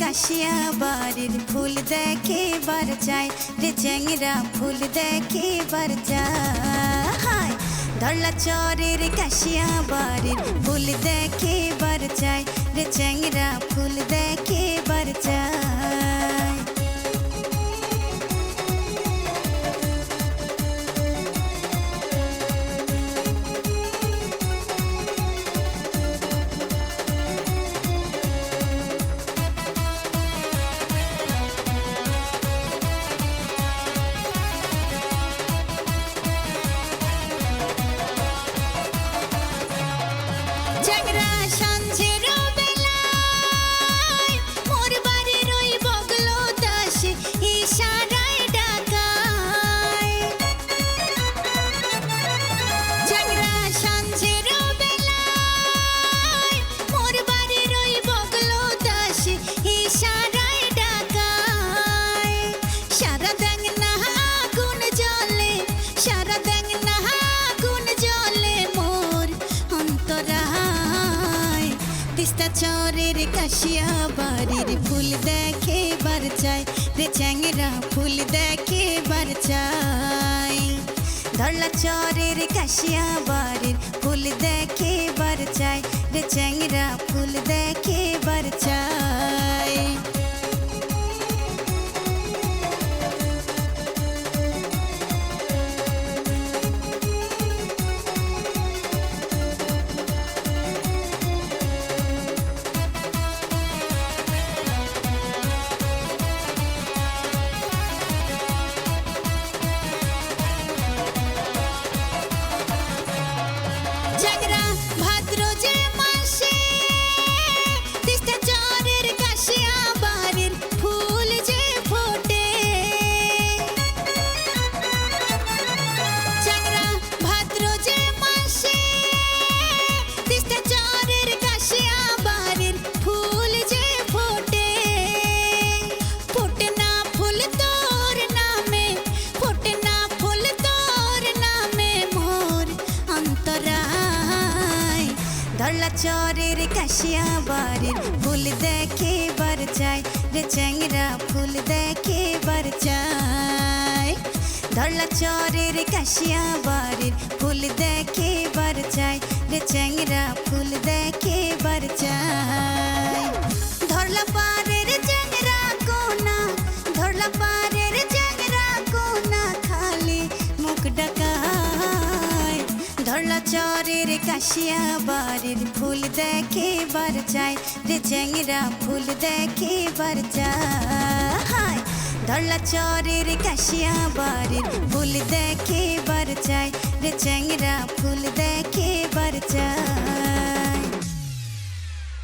কাশিয়া বাড়ির ফুল দেখে বার যায়। রে চ্যাংরা ফুল দেখে বার যায়। ধরলা চরের কাশিয়া বাড়ির ফুল দেখে বার যায়। রে চ্যাংরা ফুল দেখে চ্যাংরা তিস্তা চরের কাশিয়া বাড়ির ফুল দেখে বার চায়। রে চ্যাংরা ফুল দেখে বার চায়। ধরলা চরের কাশিয়া বাড়ির ফুল দেখে বার চায়। রে চ্যাংরা ফুল দেখে ধরলা চরের কাশিয়া বাড়ির ফুল দেখে বার চাই। রে চ্যাংরা ফুল দেখে বার চাই। ধরলা চরের কাশিয়া বাড়ির ফুল দেখে বার চাই। রে চ্যাংরা ধরলা চরের কাশিয়া বাড়ির ফুল দেখে বার চাই রে চ্যাংরা ফুল দেখে বার চাই ধরলা চরের কাশিয়া বাড়ির ফুল দেখে বার চাই রে চ্যাংরা ফুল দেখে বার চাই